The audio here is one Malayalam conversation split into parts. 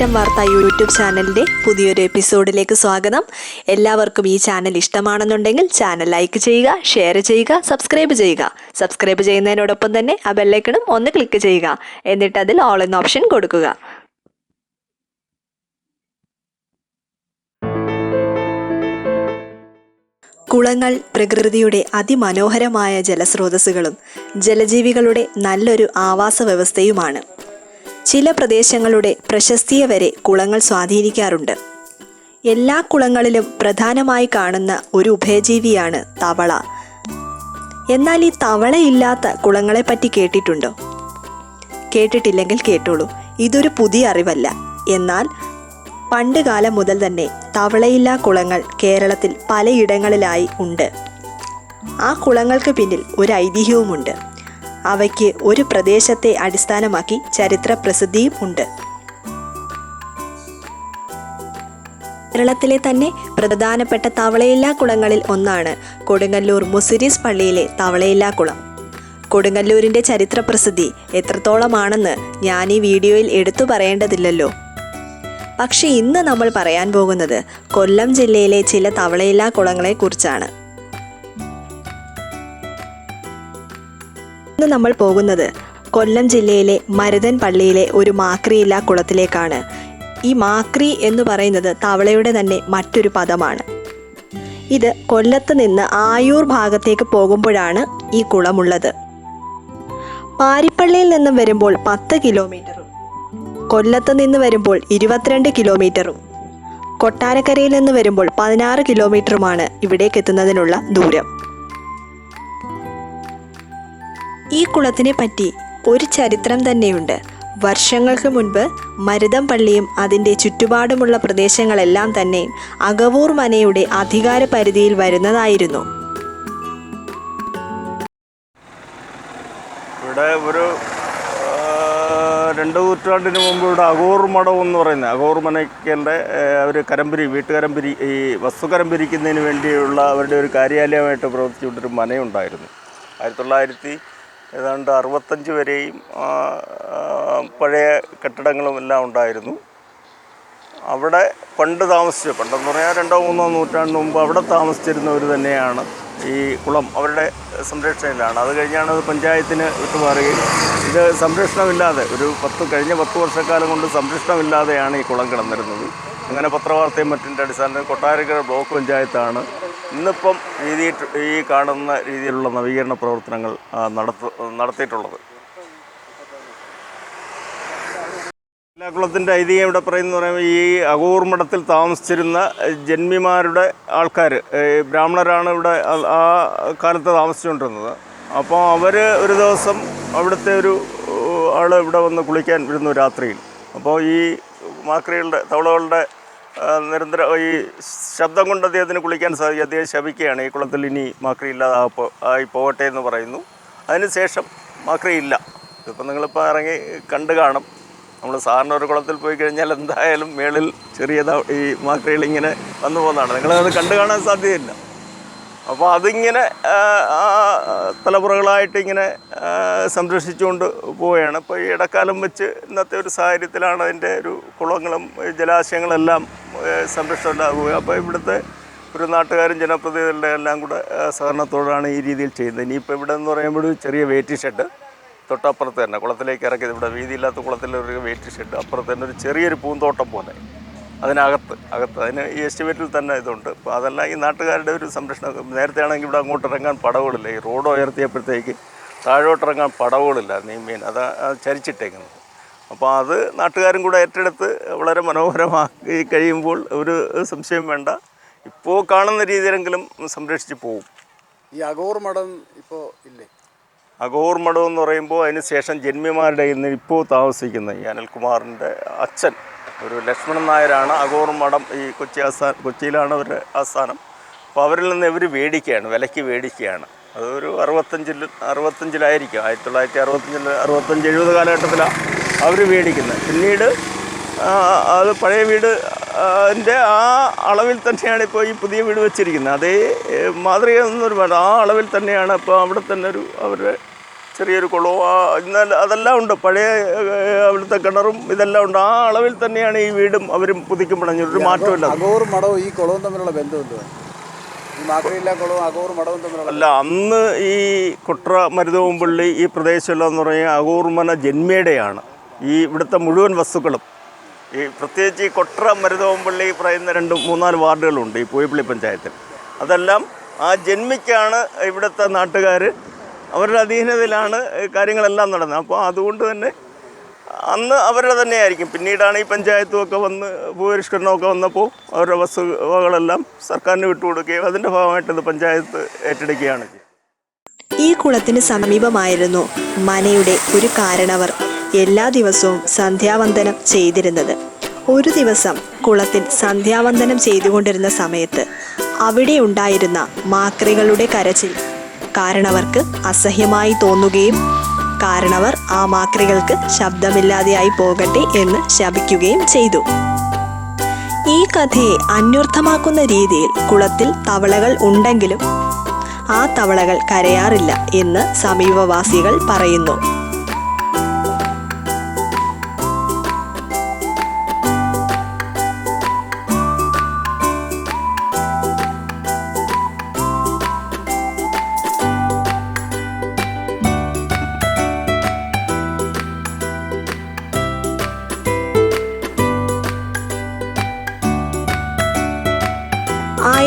മാറ്റം വാർത്ത യൂട്യൂബ് ചാനലിന്റെ പുതിയൊരു എപ്പിസോഡിലേക്ക് സ്വാഗതം. എല്ലാവർക്കും ഈ ചാനൽ ഇഷ്ടമാണെന്നുണ്ടെങ്കിൽ ചാനൽ ലൈക്ക് ചെയ്യുക ഷെയർ ചെയ്യുക സബ്സ്ക്രൈബ് ചെയ്യുക. സബ്സ്ക്രൈബ് ചെയ്യുന്നതിനോടൊപ്പം തന്നെ ആ ബെല്ലൈക്കണും ഒന്ന് ക്ലിക്ക് ചെയ്യുക. എന്നിട്ട് അതിൽ ഓൾ എന്ന ഓപ്ഷൻ കൊടുക്കുക. കുളങ്ങൾ പ്രകൃതിയുടെ അതിമനോഹരമായ ജലസ്രോതസ്സുകളും ജലജീവികളുടെ നല്ലൊരു ആവാസ വ്യവസ്ഥയുമാണ്. ചില പ്രദേശങ്ങളുടെ പ്രശസ്തിയെ വരെ കുളങ്ങൾ സ്വാധീനിക്കാറുണ്ട്. എല്ലാ കുളങ്ങളിലും പ്രധാനമായി കാണുന്ന ഒരു ഉഭയജീവിയാണ് തവള. എന്നാൽ ഈ തവളയില്ലാത്ത കുളങ്ങളെപ്പറ്റി കേട്ടിട്ടുണ്ടോ? കേട്ടിട്ടില്ലെങ്കിൽ കേട്ടോളൂ. ഇതൊരു പുതിയ അറിവല്ല. എന്നാൽ പണ്ട് കാലം മുതൽ തന്നെ തവളയില്ലാ കുളങ്ങൾ കേരളത്തിൽ പലയിടങ്ങളിലായി ഉണ്ട്. ആ കുളങ്ങൾക്ക് പിന്നിൽ ഒരു ഐതിഹ്യവുമുണ്ട്. അവയ്ക്ക് ഒരു പ്രദേശത്തെ അടിസ്ഥാനമാക്കി ചരിത്ര പ്രസിദ്ധിയും ഉണ്ട്. കേരളത്തിലെ തന്നെ പ്രധാനപ്പെട്ട തവളയില്ലാ കുളങ്ങളിൽ ഒന്നാണ് കൊടുങ്ങല്ലൂർ മുസിരീസ് പള്ളിയിലെ തവളയില്ലാ കുളം. കൊടുങ്ങല്ലൂരിന്റെ ചരിത്ര പ്രസിദ്ധി എത്രത്തോളമാണെന്ന് ഞാൻ ഈ വീഡിയോയിൽ എടുത്തു പറയേണ്ടതില്ലല്ലോ. പക്ഷേ ഇന്ന് നമ്മൾ പറയാൻ പോകുന്നത് കൊല്ലം ജില്ലയിലെ ചില തവളയില്ലാ കുളങ്ങളെക്കുറിച്ചാണ്. ഇന്ന് നമ്മൾ പോകുന്നത് കൊല്ലം ജില്ലയിലെ മരുതൻ പള്ളിയിലെ ഒരു മാക്രിയില്ല കുളത്തിലേക്കാണ്. ഈ മാക്രി എന്ന് പറയുന്നത് തവളയുടെ തന്നെ മറ്റൊരു പദമാണ്. ഇത് കൊല്ലത്ത് നിന്ന് ആയൂർ ഭാഗത്തേക്ക് പോകുമ്പോഴാണ് ഈ കുളമുള്ളത്. പാരിപ്പള്ളിയിൽ നിന്നും വരുമ്പോൾ പത്ത് കിലോമീറ്ററും കൊല്ലത്ത് നിന്ന് വരുമ്പോൾ ഇരുപത്തിരണ്ട് കിലോമീറ്ററും കൊട്ടാരക്കരയിൽ നിന്ന് വരുമ്പോൾ പതിനാറ് കിലോമീറ്ററുമാണ് ഇവിടേക്ക് എത്തുന്നതിനുള്ള ദൂരം. ഈ കുളത്തിനെ പറ്റി ഒരു ചരിത്രം തന്നെയുണ്ട്. വർഷങ്ങൾക്ക് മുൻപ് മരുതം പള്ളിയും അതിന്റെ ചുറ്റുപാടുമുള്ള പ്രദേശങ്ങളെല്ലാം തന്നെ അകവൂർ മനയുടെ അധികാര പരിധിയിൽ വരുന്നതായിരുന്നു. ഇവിടെ ഒരു രണ്ട് നൂറ്റാണ്ടിന് മുമ്പ് ഇവിടെ അഗോർ മഠം എന്ന് പറയുന്നത് അഗോർ മനയ്ക്കന്റെ അവർ കരമ്പരി വീട്ടുകരമ്പരി ഈ വസ്തു വേണ്ടിയുള്ള അവരുടെ ഒരു കാര്യാലയമായിട്ട് പ്രവർത്തിച്ചുകൊണ്ടൊരു മനയുണ്ടായിരുന്നു. ആയിരത്തി തൊള്ളായിരത്തി ഏതാണ്ട് അറുപത്തഞ്ച് വരെയും പഴയ കെട്ടിടങ്ങളും എല്ലാം ഉണ്ടായിരുന്നു. അവിടെ പണ്ട് താമസിച്ചു പണ്ടെന്ന് പറഞ്ഞാൽ രണ്ടോ മൂന്നോ നൂറ്റാണ്ട് മുമ്പ് അവിടെ താമസിച്ചിരുന്നവർ തന്നെയാണ് ഈ കുളം. അവരുടെ സംരക്ഷണയിലാണ്. അത് കഴിഞ്ഞാണ് അത് പഞ്ചായത്തിന് വിട്ടുമാറുകയും. ഇത് സംരക്ഷണമില്ലാതെ ഒരു പത്ത് കഴിഞ്ഞ പത്ത് വർഷക്കാലം കൊണ്ട് സംരക്ഷണമില്ലാതെയാണ് ഈ കുളം കിടന്നിരുന്നത്. അങ്ങനെ പത്രവാർത്തയും മറ്റിന്റെ അടിസ്ഥാനത്തിൽ കൊട്ടാരക്കര ബ്ലോക്ക് പഞ്ചായത്താണ് ഇന്നിപ്പം രീതി ഈ കാണുന്ന രീതിയിലുള്ള നവീകരണ പ്രവർത്തനങ്ങൾ നടത്ത നടത്തു നടത്തിയിട്ടുള്ളത്. കുളത്തിന്റെ ഐതിഹ്യം ഇവിടെ പറയുന്നത് പറയുമ്പോൾ ഈ അകൂർ മഠത്തിൽ താമസിച്ചിരുന്ന ജന്മിമാരുടെ ആൾക്കാർ ബ്രാഹ്മണരാണ് ഇവിടെ ആ- കാലത്ത് താമസിച്ചുകൊണ്ടിരുന്നത്. അപ്പോൾ അവർ ഒരു ദിവസം അവിടുത്തെ ഒരു ആൾ ഇവിടെ വന്ന് കുളിക്കാൻ വരുന്നു രാത്രിയിൽ. അപ്പോൾ ഈ മാക്രികളുടെ തവളകളുടെ നിരന്തര ഈ ശബ്ദം കൊണ്ട് അദ്ദേഹത്തിന് കുളിക്കാൻ സാധിക്കും അദ്ദേഹം ശപിക്കുകയാണ് ഈ കുളത്തിൽ ഇനി മാക്രി ഇല്ലാതെ ആയി പോകട്ടെ എന്ന് പറയുന്നു. അതിനുശേഷം മാക്രി ഇല്ല. ഇതിപ്പോൾ നിങ്ങളിപ്പോൾ ഇറങ്ങി കണ്ടു കാണും. നമ്മൾ സാറിന് ഒരു കുളത്തിൽ പോയി കഴിഞ്ഞാൽ എന്തായാലും മേളിൽ ചെറിയ ഈ മാക്രികൾ ഇങ്ങനെ വന്നു പോകുന്നതാണ്. നിങ്ങളത് കണ്ടു കാണാൻ സാധ്യതയില്ല. അപ്പോൾ അതിങ്ങനെ തലമുറകളായിട്ട് ഇങ്ങനെ സംരക്ഷിച്ചുകൊണ്ട് പോവുകയാണ്. അപ്പോൾ ഈ ഇടക്കാലം വെച്ച് ഇന്നത്തെ ഒരു സാഹചര്യത്തിലാണ് അതിന്റെ ഒരു കുളങ്ങളും ജലാശയങ്ങളെല്ലാം സംരക്ഷണം ഉണ്ടാകുക അപ്പോൾ ഇവിടുത്തെ ഒരു നാട്ടുകാരും ജനപ്രതിനിധികളുടെ എല്ലാം കൂടെ സഹകരണത്തോടാണ് ഈ രീതിയിൽ ചെയ്യുന്നത്. ഇനിയിപ്പോൾ ഇവിടെ എന്ന് പറയുമ്പോൾ ഒരു ചെറിയ വെയിറ്റ് ഷെഡ് തൊട്ടപ്പുറത്ത് തന്നെ. കുളത്തിലേക്ക് ഇറക്കിയത് ഇവിടെ വീതിയില്ലാത്ത കുളത്തിലൊരു വെയിറ്റ് ഷെഡ് അപ്പുറത്ത് തന്നെ ഒരു ചെറിയൊരു പൂന്തോട്ടം പോലെ. അതിനകത്ത് അകത്ത്. അതിന് ഈ എസ്റ്റിമേറ്റിൽ തന്നെ ഇതുണ്ട്. അപ്പോൾ അതെല്ലാം ഈ നാട്ടുകാരുടെ ഒരു സംരക്ഷണം നേരത്തെ ആണെങ്കിൽ ഇവിടെ അങ്ങോട്ട് ഇറങ്ങാൻ പടവുകളില്ല. ഈ റോഡ് ഉയർത്തിയപ്പോഴത്തേക്ക് താഴോട്ടിറങ്ങാൻ പടവുകളില്ല നീ മീൻ. അത് അത് ചരിച്ചിട്ടേക്കുന്നത്. അപ്പോൾ അത് നാട്ടുകാരും കൂടെ ഏറ്റെടുത്ത് വളരെ മനോഹരമാക്കി കഴിയുമ്പോൾ ഒരു സംശയം വേണ്ട. ഇപ്പോൾ കാണുന്ന രീതിയിലെങ്കിലും സംരക്ഷിച്ച് പോകും ഈ അഗോർ മഠം ഇപ്പോൾ ഇല്ലേ? അഗോർ മഠം എന്ന് പറയുമ്പോൾ അതിന് ശേഷം ജന്മിമാരുടെ ഇന്ന് ഇപ്പോൾ താമസിക്കുന്ന ഈ അനിൽകുമാറിന്റെ അച്ഛൻ ഒരു ലക്ഷ്മണൻ നായരാണ് അഗോർ മഠം ഈ കൊച്ചി ആസ്ഥാനം കൊച്ചിയിലാണ് അവരുടെ ആസ്ഥാനം. അപ്പോൾ അവരിൽ നിന്ന് ഇവർ മേടിക്കുകയാണ് വിലയ്ക്ക് മേടിക്കുകയാണ് അതൊരു അറുപത്തഞ്ചിൽ അറുപത്തഞ്ചിലായിരിക്കും. ആയിരത്തി തൊള്ളായിരത്തി അറുപത്തഞ്ചിൽ അറുപത്തഞ്ച് എഴുപത് കാലഘട്ടത്തിലാണ് അവർ മേടിക്കുന്നത് പിന്നീട് അത് പഴയ വീട് അതിന്റെ ആ അളവിൽ തന്നെയാണ് ഇപ്പോൾ ഈ പുതിയ വീട് വെച്ചിരിക്കുന്നത്. അതേ മാതൃക എന്നൊരു ആ അളവിൽ തന്നെയാണ് ഇപ്പോൾ അവിടെ തന്നെ ഒരു അവരുടെ ചെറിയൊരു കുളവും. ആ എന്നാൽ അതെല്ലാം ഉണ്ട്. പഴയ അവിടുത്തെ കിണറും ഇതെല്ലാം ഉണ്ട്. ആ അളവിൽ തന്നെയാണ് ഈ വീടും അവരും പുതുക്കി പണഞ്ഞു ഒരു മാറ്റമില്ല അകോർ മടവും ഈ കുളവും തമ്മിലുള്ള ബന്ധം എന്തുവാ? ഈ മാക്രിയില്ല കുളവും അകോർ മഠവും തമ്മിലുള്ള അല്ല അന്ന് ഈ കുട്ര മരുതവും പള്ളി ഈ പ്രദേശമെല്ലാം എന്ന് പറഞ്ഞാൽ അകൂർമന ജന്മയുടെയാണ് ഈ ഇവിടുത്തെ മുഴുവൻ വസ്തുക്കളും. ഈ പ്രത്യേകിച്ച് ഈ കൊട്ര മരുതവുംപള്ളി പറയുന്ന രണ്ട് മൂന്നാൽ വാർഡുകളുണ്ട് ഈ പൂയപ്പള്ളി പഞ്ചായത്തിൽ. അതെല്ലാം ആ ജന്മിക്കാണ് ഇവിടുത്തെ നാട്ടുകാർ അവരുടെ അധീനതയിലാണ് കാര്യങ്ങളെല്ലാം നടന്നത്. അപ്പോൾ അതുകൊണ്ട് തന്നെ അന്ന് അവരുടെ തന്നെയായിരിക്കും. പിന്നീടാണ് ഈ പഞ്ചായത്തും ഒക്കെ വന്ന് ഭൂപരിഷ്കരണമൊക്കെ വന്നപ്പോൾ അവരുടെ വസ്തുവകളെല്ലാം സർക്കാരിന് വിട്ടുകൊടുക്കുകയും അതിന്റെ ഭാഗമായിട്ട് ഇത് പഞ്ചായത്ത് ഏറ്റെടുക്കുകയാണ് ഈ കുളത്തിന് സമീപമായിരുന്നു മനയുടെ ഒരു കാരണവർ എല്ലാ ദിവസവും സന്ധ്യാവന്ദനം ചെയ്തിരുന്നത്. ഒരു ദിവസം കുളത്തിൽ സന്ധ്യാവന്ദനം ചെയ്തുകൊണ്ടിരുന്ന സമയത്ത് അവിടെ ഉണ്ടായിരുന്ന മാക്രികളുടെ കരച്ചിൽ കാരണവർക്ക് അസഹ്യമായി തോന്നുകയും കാരണവർ ആ മാക്രികൾക്ക് ശബ്ദമില്ലാതെയായി പോകട്ടെ എന്ന് ശപിക്കുകയും ചെയ്തു. ഈ കഥയെ അന്വർത്ഥമാക്കുന്ന രീതിയിൽ കുളത്തിൽ തവളകൾ ഉണ്ടെങ്കിലും ആ തവളകൾ കരയാറില്ല എന്ന് സമീപവാസികൾ പറയുന്നു.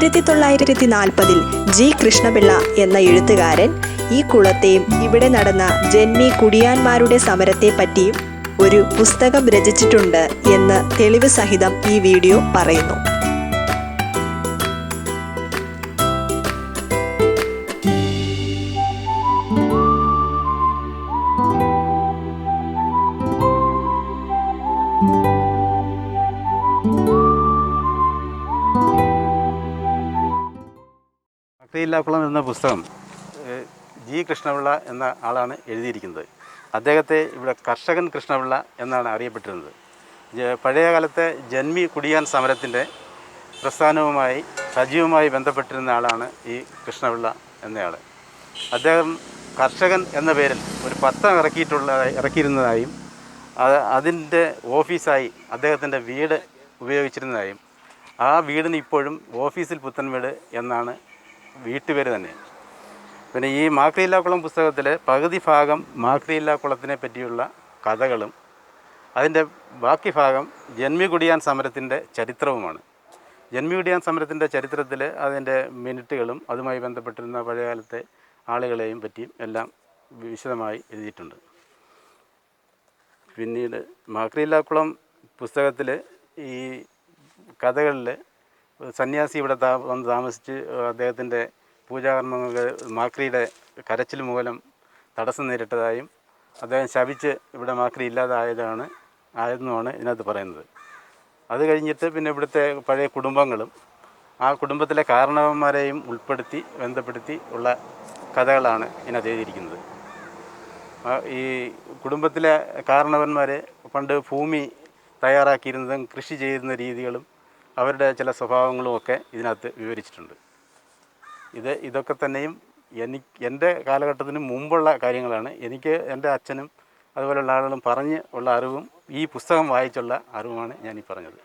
ആയിരത്തി തൊള്ളായിരത്തി നാൽപ്പതിൽ ജി കൃഷ്ണപിള്ള എന്ന എഴുത്തുകാരൻ ഈ കുളത്തെയും ഇവിടെ നടന്ന ജന്മി കുടിയാന്മാരുടെ സമരത്തെ പറ്റിയും ഒരു പുസ്തകം രചിച്ചിട്ടുണ്ട് എന്ന് തെളിവ് സഹിതം ഈ വീഡിയോ പറയുന്നു. ഭക്തിയില്ലാക്കുളം എന്ന പുസ്തകം ജി കൃഷ്ണപിള്ള എന്ന ആളാണ് എഴുതിയിരിക്കുന്നത്. അദ്ദേഹത്തെ ഇവിടെ കർഷകൻ കൃഷ്ണപിള്ള എന്നാണ് അറിയപ്പെട്ടിരുന്നത്. പഴയ കാലത്തെ ജന്മി കുടിയാൻ സമരത്തിന്റെ പ്രസ്ഥാനവുമായി സജീവമായി ബന്ധപ്പെട്ടിരുന്ന ആളാണ് ഈ കൃഷ്ണപിള്ള എന്നയാൾ അദ്ദേഹം കർഷകൻ എന്ന പേരിൽ ഒരു പത്രം ഇറക്കിയിട്ടുള്ള ഇറക്കിയിരുന്നതായും അത് അതിന്റെ ഓഫീസായി അദ്ദേഹത്തിന്റെ വീട് ഉപയോഗിച്ചിരുന്നതായും ആ വീടിന് ഇപ്പോഴും ഓഫീസിൽ പുത്തൻവീട് എന്നാണ് വീട്ടുപേര് തന്നെ. പിന്നെ ഈ മാക്രിയില്ലാക്കുളം പുസ്തകത്തിൽ പകുതി ഭാഗം മാക്രിയില്ലാക്കുളത്തിനെ പറ്റിയുള്ള കഥകളും അതിന്റെ ബാക്കി ഭാഗം ജന്മികുടിയാൻ സമരത്തിന്റെ ചരിത്രവുമാണ്. ജന്മികുടിയാൻ സമരത്തിന്റെ ചരിത്രത്തിൽ അതിന്റെ മിനിറ്റുകളും അതുമായി ബന്ധപ്പെട്ടിരുന്ന പഴയകാലത്തെ ആളുകളെയും പറ്റിയും എല്ലാം വിശദമായി എഴുതിയിട്ടുണ്ട്. പിന്നീട് മാക്രിയില്ലാക്കുളം പുസ്തകത്തിൽ ഈ കഥകളിൽ സന്യാസി ഇവിടെ താ വന്ന് താമസിച്ച് അദ്ദേഹത്തിന്റെ പൂജാകർമ്മങ്ങൾക്ക് മാക്രിയുടെ കരച്ചിൽ മൂലം തടസ്സം നേരിട്ടതായും അദ്ദേഹം ശപിച്ച് ഇവിടെ മാക്രി ഇല്ലാതായതാണ് ആയെന്നുമാണ് ഇതിനകത്ത് പറയുന്നത്. അത് കഴിഞ്ഞിട്ട് പിന്നെ ഇവിടുത്തെ പഴയ കുടുംബങ്ങളും ആ കുടുംബത്തിലെ കാരണവന്മാരെയും ഉൾപ്പെടുത്തി ബന്ധപ്പെടുത്തി ഉള്ള കഥകളാണ് ഇതിനകത്ത് എഴുതിയിരിക്കുന്നത്. ഈ കുടുംബത്തിലെ കാരണവന്മാർ പണ്ട് ഭൂമി തയ്യാറാക്കിയിരുന്നതും കൃഷി ചെയ്യുന്ന രീതികളും അവരുടെ ചില സ്വഭാവങ്ങളും ഒക്കെ ഇതിനകത്ത് വിവരിച്ചിട്ടുണ്ട്. ഇത് ഇതൊക്കെ തന്നെയും എനിക്ക് എന്റെ കാലഘട്ടത്തിന് മുമ്പുള്ള കാര്യങ്ങളാണ്. എനിക്ക് എന്റെ അച്ഛനും അതുപോലെയുള്ള ആളുകളും പറഞ്ഞ് ഉള്ള അറിവും ഈ പുസ്തകം വായിച്ചുള്ള അറിവുമാണ് ഞാൻ ഈ പറഞ്ഞത്.